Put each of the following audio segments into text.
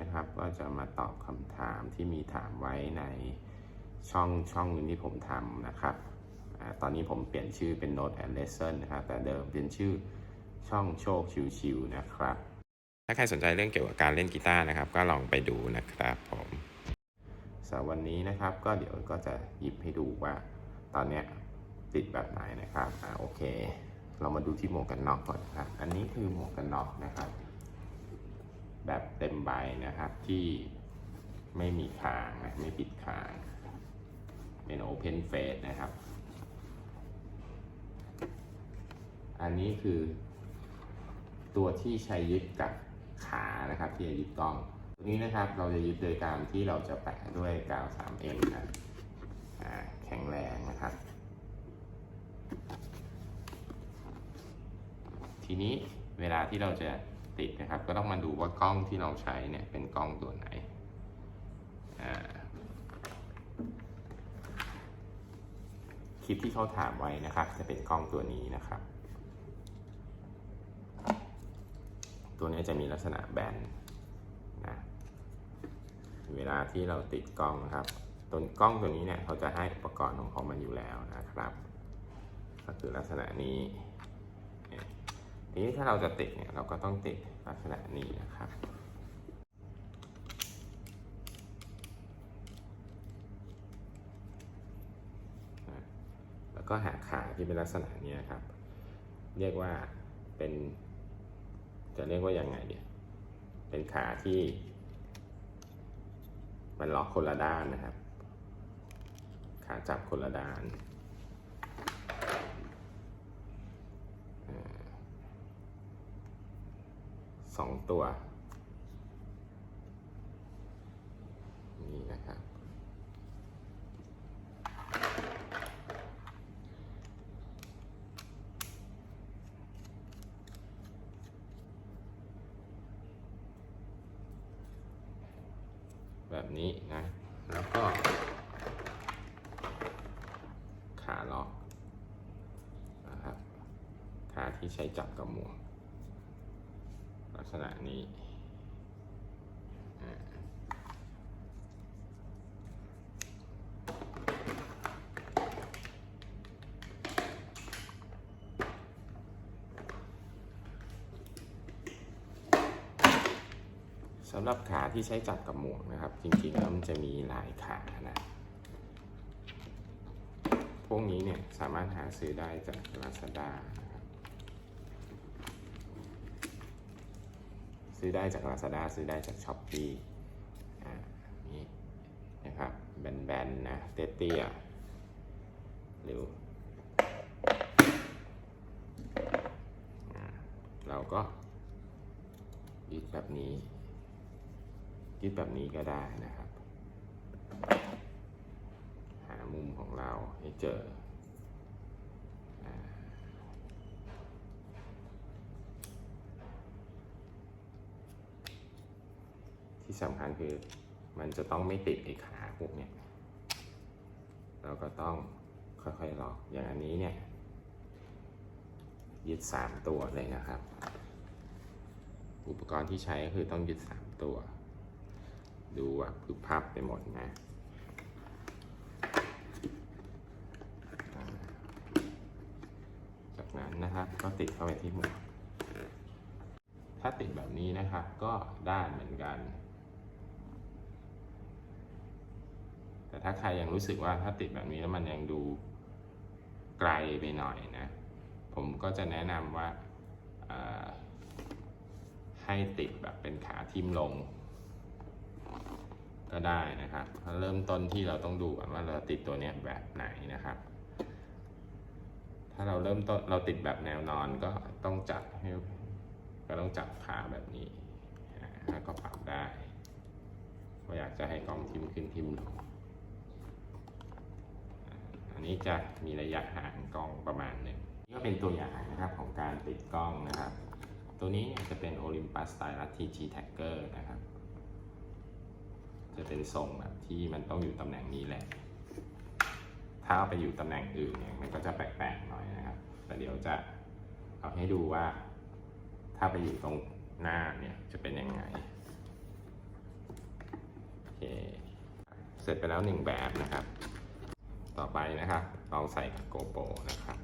นะครับ ก็จะมาตอบคำถามที่มีถามไว้ในช่องช่องหนึงที่ผมทำนะครับอาตอนนี้ผมเปลี่ยนชื่อเป็น Note and Lesson นะครับ แต่เดิมเป็นชื่อช่องโชคชิวๆนะครับ ถ้าใครสนใจเรื่องเกี่ยวกับการเล่นกีตาร์นะครับ ก็ลองไปดูนะครับผมสำหรับวันนี้นะครับ ก็เดี๋ยวก็จะหยิบให้ดูว่าตอนเนี้ยติดแบบไหนนะครับ อ่าโอเค เรามาดูที่หมวกกันน็อกก่อนนะครับ อันนี้คือหมวกกันน็อกนะครับ แบบเต็มใบนะครับที่ไม่มีคางนะไม่ปิดคาง เป็นโอเพนเฟสนะครับ อันนี้คือ ตัวที่ใช้ยึดกับขานะครับที่จะยึดกล้อง ตัวนี้นะครับเราจะยึดโดยการที่เราจะแปะด้วยกาว 3M นะแข็งแรงนะครับ ทีนี้เวลาที่เราจะ ติดนะครับ ก็ต้องมาดูว่ากล้องที่เราใช้เนี่ยเป็นกล้องตัวไหนคลิปที่เขาถามไว้นะครับ จะเป็นกล้องตัวนี้นะครับ ตัวนี้จะมีลักษณะแบนนะเวลาที่เราติดกล้องนะครับตัวกล้องตัวนี้เนี่ยเขาจะให้อุปกรณ์ของเขามันอยู่แล้วนะครับ ก็คือลักษณะนี้ ทีนี้ถ้าเราจะติดเนี่ยเราก็ต้องติดลักษณะนี้นะครับ แล้วก็หาขาที่เป็นลักษณะนี้ครับ เรียกว่าเป็น จะเรียกว่ายังไงเดียเป็นขาที่ มันล็อกคนละด้านนะครับ ขาจับคนละด้าน สองตัว นี่นะครับ แบบนี้นะ แล้วก็ ขาล็อกนะครับขาที่ใช้จับกับหมวกลัก ษณะนี้สำหรับขาที่ใช้จับกับหมวกนะครับ จริงๆแล้วมันจะมีหลายขานะ พวกนี้เนี่ยสามารถหาซื้อได้จาก Lazada นะครับ ซื้อได้จาก Lazada ซื้อได้จาก Shopee อ่านี่นะครับแบนๆนะเตี้ยๆหรือเราก็ยึดแบบนี้ยึดแบบนี้ก็ได้นะครับ หามุมของเราให้เจอ ที่สำคัญคือมันจะต้องไม่ติดไอ้ขาพวกเนี้ยเราก็ต้องค่อยๆลอกอย่างอันนี้เนี่ยยึดสามตัวเลยนะครับ อุปกรณ์ที่ใช้ก็คือต้องยึดสามตัว ดูอะคือพับไปหมดนะจากนั้นนะครับก็ติดเข้าไปที่หมวกถ้าติดแบบนี้นะครับก็ได้เหมือนกัน แต่ ถ้าใครยังรู้สึกว่าถ้าติดแบบนี้แล้วมันยังดูไกลไปหน่อยนะ ผมก็จะแนะนำว่าให้ติดแบบเป็นขาทิ่มลง ก็ได้นะครับเริ่มต้นที่เราต้องดูก่อนว่าเราติดตัวเนี้ยแบบไหนนะครับ ถ้าเราเริ่มต้นเราติดแบบแนวนอนก็ต้องจัดให้ก็ต้องจับขาแบบนี้อ่าแล้วก็ปรับได้ว่าอยากจะให้กล้องทิมขึ้นทิมลง นนี้จะมีระยะห่างกล้องประมาณหนึ่งนี่ก็เป็นตัวอย่างนะครับของการติดกล้องนะครับ ตัวนี้จะเป็น Olympus Stylus TG Tagger นะครับ จะเป็นทรงแบบที่มันต้องอยู่ตำแหน่งนี้แหละ ถ้าไปอยู่ตำแหน่งอื่นเนี่ยมันก็จะแปลกๆหน่อยนะครับ แต่เดี๋ยวจะเอาให้ดูว่า ถ้าไปอยู่ตรงหน้าเนี่ยจะเป็นยังไงเคเสร็จไปแล้วหนึ่งแบบนะครับ ต่อไปนะครับลองใส่กับโกโปรนะครับ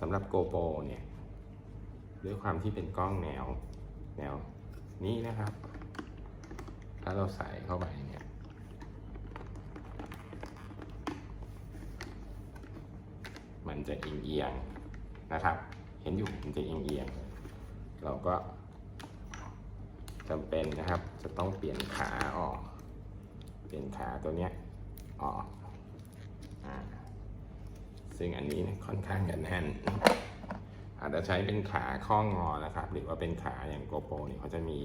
สำหรับ GoPro เนี่ย ด้วยความที่เป็นกล้องแนว แนวนี้นะครับ ถ้าเราใส่เข้าไปเนี่ย มันจะเอียงๆนะครับ เห็นอยู่มันจะเอียงๆเราก็จำเป็นนะครับ จะต้องเปลี่ยนขาออก เปลี่ยนขาตัวเนี้ยออกอซึ่งอันนี้ค่อนข้างจะแน่น อาจจะใช้เป็นขาข้องงอนะครับ หรือว่าเป็นขาอย่างโกโปรเนี่ยเขาจะมี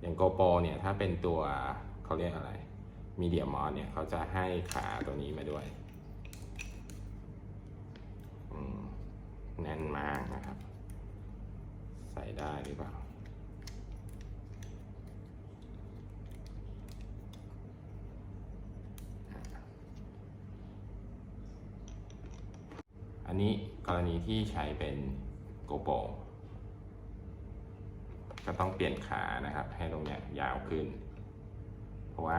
อย่างโกโปรเนี่ยถ้าเป็นตัวเขาเรียกอะไร มีเดียมอสเนี่ยเขาจะให้ขาตัวนี้มาด้วยแน่นมากนะครับ ใส่ได้หรือเปล่า อันนี้กรณีที่ใช้เป็นโกโปก็ต้องเปลี่ยนขานะครับ ให้ตรงเนี้ยยาวขึ้น เพราะว่า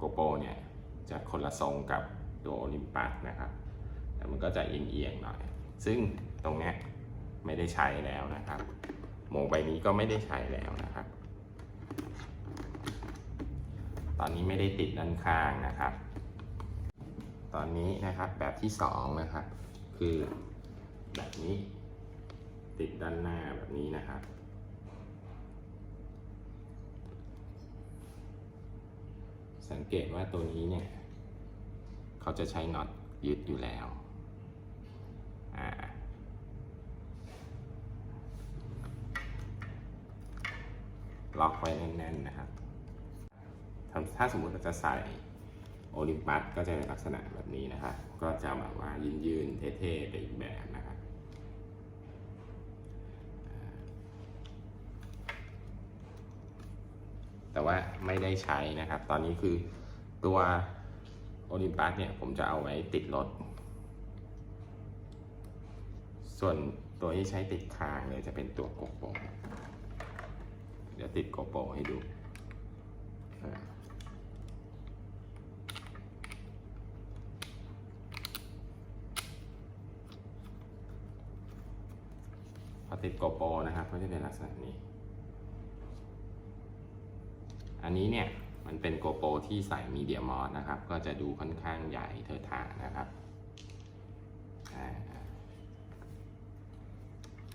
โกโปรเนี่ยจะคนละทรงกับตัวโอลิมปัสนะครับแต่มันก็จะเอียงๆหน่อย ซึ่งตรงนี้ไม่ได้ใช้แล้วนะครับโมงใบนี้ก็ไม่ได้ใช้แล้วนะครับ ตอนนี้ไม่ได้ติดด้านข้างนะครับ ตอนนี้นะครับแบบที่สองนะครับ คือแบบนี้ ติดด้านหน้าแบบนี้นะครับ สังเกตว่าตัวนี้เนี่ย เขาจะใช้น็อตยึดอยู่แล้วล็อกไว้แน่นๆนะครับถ้าสมมุติเราจะใส่โอลิมปัสก็จะเป็นลักษณะแบบนี้นะครับ ก็จะแบบว่ายืนยืนๆเท่ๆไปอีกแบบนะครับ แต่ว่าไม่ได้ใช้นะครับ ตอนนี้คือตัวโอลิมปัสเนี่ยผมจะเอาไว้ติดรถ ส่วนตัวที่ใช้ติดคางเลยจะเป็นตัวโกโปรเดี๋ยวติดโกโปรให้ดู พอติดโกโปรนะครับก็จะเป็นลักษณะนี้ อันนี้เนี่ยมันเป็นโกโปรที่ใส่มีเดียมอสนะครับ ก็จะดูค่อนข้างใหญ่เทอะทานะครับ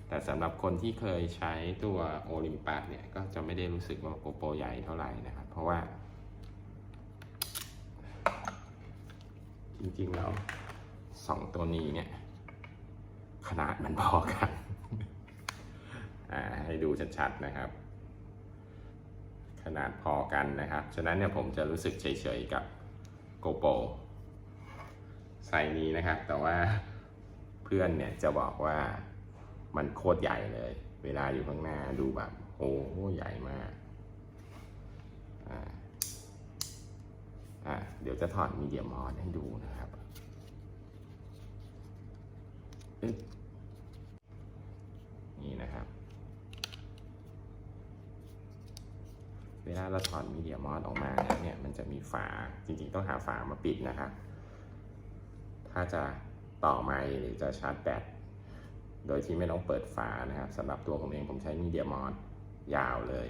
แต่สำหรับคนที่เคยใช้ตัวโอลิมปัสเนี่ย ก็จะไม่ได้รู้สึกว่าโกโปรใหญ่เท่าไหร่นะครับ เพราะว่า จริงๆแล้วสองตัวนี้เนี่ย ขนาดมันพอกันให้ดูชัดๆนะครับ ขนาดพอกันนะครับ ฉะนั้นเนี่ยผมจะรู้สึกเฉยๆกับโกโปรไซส์นี้นะครับ แต่ว่าเพื่อนเนี่ยจะบอกว่ามันโคตรใหญ่เลย เวลาอยู่ข้างหน้าดูแบบโอ้โหใหญ่มากอ่าอ่าเดี๋ยวจะถอดมีเดียมออนให้ดูนะครับนี่นะครับ เว ลาเราถอดมีเดียมอสออกมาแล้วเนี่ยมันจะมีฝาจริงๆต้องหาฝามาปิดนะครับถ้าจะต่อไมหรือจะชาร์จแบตโดยที่ไม่ต้องเปิดฝานะครับสำหรับตัวผมเองผมใช้มีเดียมอสยาวเลย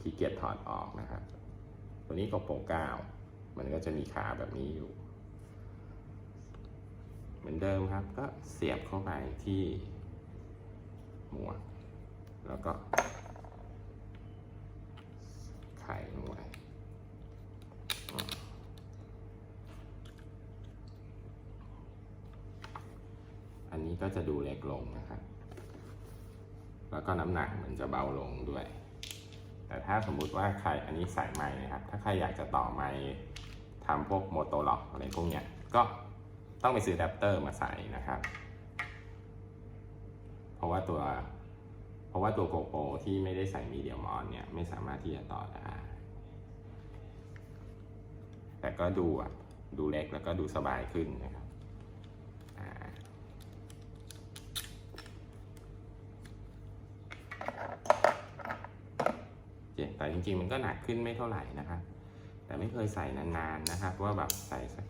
ขี้เกียจถอดออกนะครับ ตัวนี้ก็โปรเก้ามันก็จะมีขาแบบนี้อยู่ เหมือนเดิมครับ ก็เสียบเข้าไปที่หมวกแล้วก็ ไข่ลงไปอันนี้ก็จะดูเล็กลงนะครับ แล้วก็น้ำหนักมันจะเบาลงด้วย แต่ถ้าสมมุติว่าใครอันนี้ใส่ไม้นะครับ ถ้าใครอยากจะต่อไม้ทำพวกโมโตล็อกอะไรพวกเนี้ย ก็ต้องไปซื้ออะแดปเตอร์มาใส่นะครับ เพราะว่าตัว ราะว่าตัวโกโปรที่ไม่ได้ใส่มีเดียมออนเนี่ยไม่สามารถที่จะต่อได้ แต่ก็ดูอะ ดูเล็กแล้วก็ดูสบายขึ้นนะครับอ่าเจ็บแต่จริงๆมันก็หนักขึ้นไม่เท่าไหร่นะครับ แต่ไม่เคยใส่นานๆนะครับ ว่าแบบใส่สัก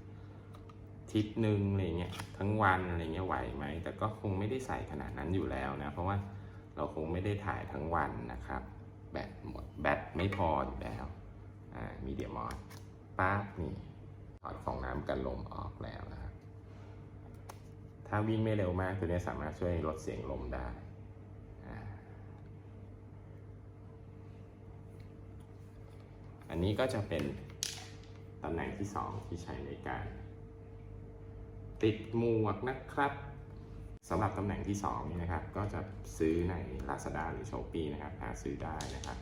ทิศหนึ่งอะไรเงี้ยทั้งวันอะไรเงี้ยไหวไหม แต่ก็คงไม่ได้ใส่ขนาดนั้นอยู่แล้วนะ เพราะว่า เราคงไม่ได้ถ่ายทั้งวันนะครับ แบตหมดแบตไม่พออยู่แล้วมีเดียมอดปั๊บนี่ถอดฟองน้ำกันลมออกแล้วนะครับ ถ้าวิ่งไม่เร็วมากตัวนี้สามารถช่วยลดเสียงลมได้อันนี้ก็จะเป็นตำแหน่งที่สองที่ใช้ในการ ติดหมวกนะครับ สำหรับตำแหน่งที่2นี่นะครับ ก็จะซื้อใน Lazada หรือ Shopee นะครับ หาซื้อได้นะครับ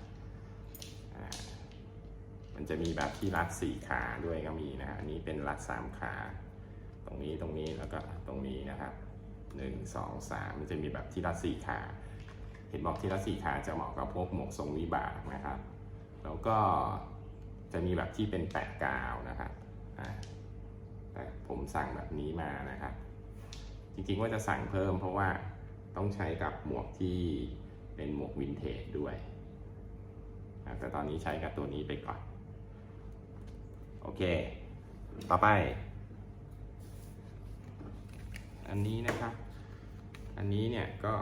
มันจะมีแบบที่รัด 4 ขาด้วยก็มีนะฮะอันนี้เป็นรัด 3 ขา ตรงนี้ตรงนี้แล้วก็ตรงนี้นะครับ 1 2 3 มันจะมีแบบที่รัด 4 ขา เห็นบอกที่รัด 4 ขาจะเหมาะกับพวกหมวกทรงวิบากนะครับ แล้วก็จะมีแบบที่เป็นแปะกาวนะครับผมสั่งแบบนี้มานะครับ จริงๆว่าจะสั่งเพิ่มเพราะว่าต้องใช้กับหมวกที่เป็นหมวกวินเทจด้วยแต่ตอนนี้ใช้กับตัวนี้ไปก่อน โอเค ต่อไป อันนี้นะครับ อันนี้เนี่ยก็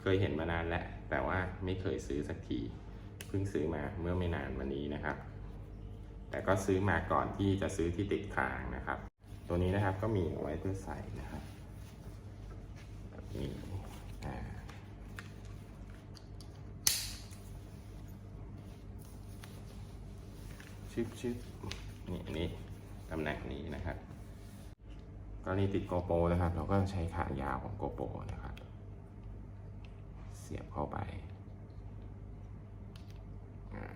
เคยเห็นมานานแล้ว แต่ว่าไม่เคยซื้อสักทีเพิ่งซื้อมาเมื่อไม่นานมานี้นะครับ แต่ก็ซื้อมาก่อนที่จะซื้อที่ติดคางนะครับ ตัวนี้นะครับก็มีเอาไว้เพื่อใส่นะครับแบบนี้อ่าชึบชึบนี่อันนี้ตำแหน่งนี้นะครับกรณีติดโกโปรนะครับ เราก็ใช้ขายาวของโกโปรนะครับ เสียบเข้าไปอ่า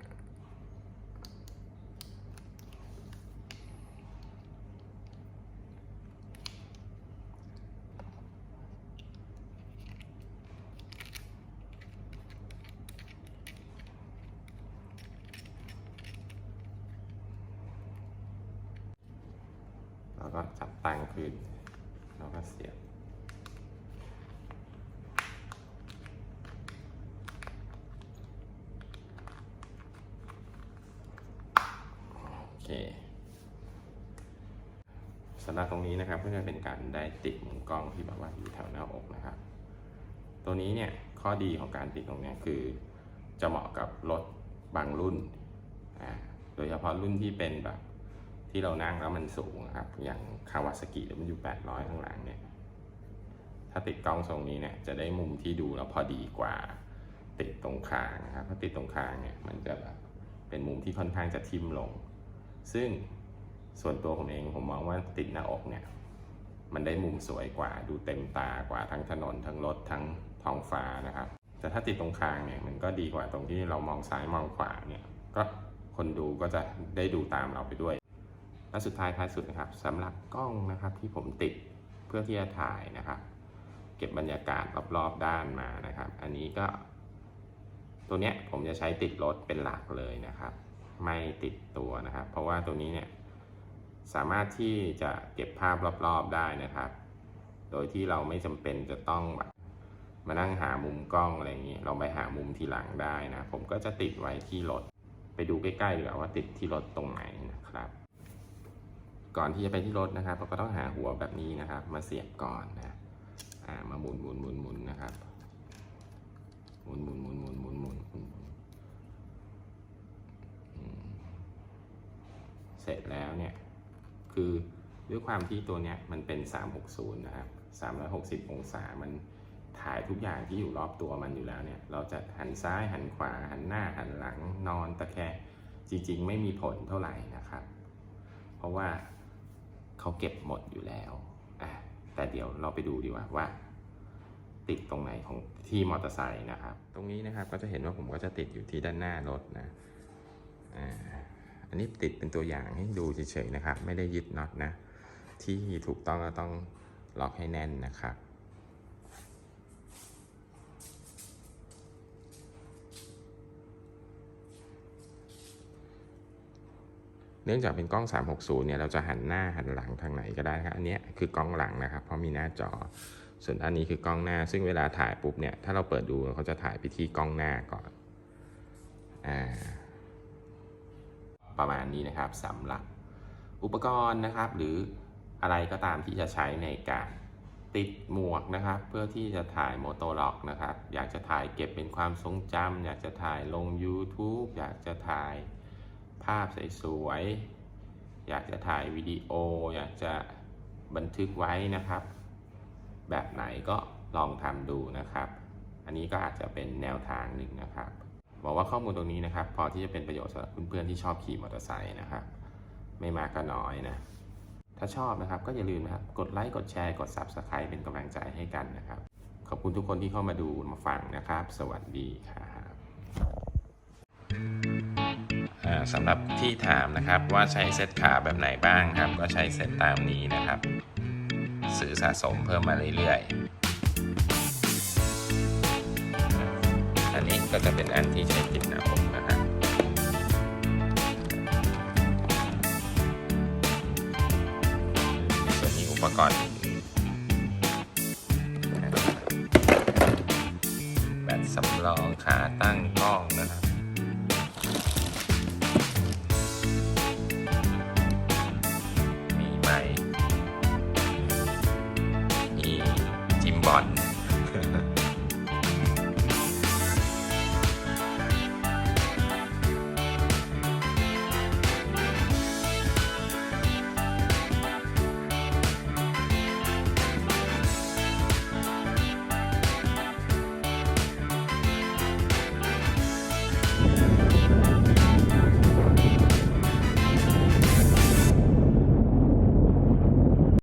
แล้วก็จับตั้งขึ้น แล้วก็เสียบ โอ เคสำหรับตรงนี้นะครับก็จะเป็นการได้ติดมุมกล้องที่แบบว่าอยู่แถวหน้าอกนะครับ ตัวนี้เนี่ยข้อดีของการติดตรงนี้คือ จะเหมาะกับรถบางรุ่นโดยเฉพาะรุ่นที่เป็นแบบที่เรานั่งแล้วมันสูงครับ อย่างคาวาซากิหรือมันอยู่ 800 ข้างหลังเนี่ย ถ้าติดกล้องทรงนี้เนี่ยจะได้มุมที่ดูแล้วพอดีกว่าติดตรงคางนะครับ ถ้าติดตรงคางเนี่ยมันจะแบบเป็นมุมที่ค่อนข้างจะทิ่มลง ซึ่งส่วนตัวผมเองผมมองว่าติดหน้าอกเนี่ย มันได้มุมสวยกว่าดูเต็มตากว่าทั้งถนนทั้งรถทั้งท้องฟ้านะครับ แต่ถ้าติดตรงคางเนี่ยมันก็ดีกว่าตรงที่เรามองซ้ายมองขวาเนี่ยก็คนดูก็จะได้ดูตามเราไปด้วย และสุดท้ายท้ายสุดนะครับสำหรับกล้องนะครับที่ผมติดเพื่อที่จะถ่ายนะครับ เก็บบรรยากาศรอบๆด้านมานะครับ อันนี้ก็ ตัวเนี้ยผมจะใช้ติดรถเป็นหลักเลยนะครับ ไม่ติดตัวนะครับ เพราะว่าตัวนี้เนี่ยสามารถที่จะเก็บภาพรอบๆได้นะครับ โดยที่เราไม่จำเป็นจะต้องแบบมานั่งหามุมกล้องอะไรอย่างนี้เราไปหามุมทีหลังได้นะ ผมก็จะติดไว้ที่รถ ไปดูใกล้ๆดีกว่าว่าติดที่รถตรงไหนนะครับ ก่อนที่จะไปที่รถนะครับ เราก็ต้องหาหัวแบบนี้นะครับ มาเสียบก่อนนะอ่ามาหมุนหมุนหมุนหมุนนะครับ หมุนหมุนหมุนหมุนหมุนหมุนหมุนหมุนอืม เสร็จแล้วเนี่ยคือด้วยความที่ตัวเนี้ยมันเป็น 360 นะครับ 360 องศา มันถ่ายทุกอย่างที่อยู่รอบตัวมันอยู่แล้วเนี่ย เราจะหันซ้ายหันขวา หันหน้าหันหลังนอนตะแคงจริง ๆ ไม่มีผลเท่าไหร่นะครับ เพราะว่าเขาเก็บหมดอยู่แล้วอะแต่เดี๋ยวเราไปดูดีกว่าว่า ติดตรงไหนของที่มอเตอร์ไซค์นะครับ ตรงนี้นะครับก็จะเห็นว่าผมก็จะติดอยู่ที่ด้านหน้ารถนะอ่า อันนี้ติดเป็นตัวอย่างให้ดูเฉยๆนะครับ ไม่ได้ยึดน็อตนะ ที่ถูกต้องก็ต้องล็อกให้แน่นนะครับเนื่องจากเป็นกล้อง 360 เนี่ย เราจะหันหน้าหันหลังทางไหนก็ได้ครับ อันเนี้ยคือกล้องหลังนะครับ เพราะมีหน้าจอ ส่วนอันนี้คือกล้องหน้า ซึ่งเวลาถ่ายปุ๊บเนี่ย ถ้าเราเปิดดูเขาจะถ่ายไปที่กล้องหน้าก่อน อ่า ประมาณนี้นะครับสำหรับอุปกรณ์นะครับ หรืออะไรก็ตามที่จะใช้ในการติดหมวกนะครับ เพื่อที่จะถ่ายโมโตล็อกนะครับ อยากจะถ่ายเก็บเป็นความทรงจำอยากจะถ่ายลง YouTube อยากจะถ่ายภาพสวยๆอยากจะถ่ายวิดีโอ อยากจะบันทึกไว้นะครับ แบบไหนก็ลองทำดูนะครับ อันนี้ก็อาจจะเป็นแนวทางหนึ่งนะครับ บอกว่าข้อมูลตรงนี้นะครับ พอที่จะเป็นประโยชน์สำหรับเพื่อนๆที่ชอบขี่มอเตอร์ไซค์นะครับ ไม่มากก็น้อยนะ ถ้าชอบนะครับก็อย่าลืมนะครับ กดไลค์กดแชร์กด Subscribe เป็นกำลังใจให้กันนะครับ ขอบคุณทุกคนที่เข้ามาดูมาฟังนะครับ สวัสดีครับสำหรับที่ถามนะครับว่าใช้เซตขาแบบไหนบ้างครับ ก็ใช้เซตตามนี้นะครับ ซื้อสะสมเพิ่มมาเรื่อยๆ ก็จะเป็นอันที่ใช้กินนะผมนะครับส่วนนี้อุปกรณ์แบตสำรองขาตั้งกล้องนะครับมีไมค์มีจิมบอล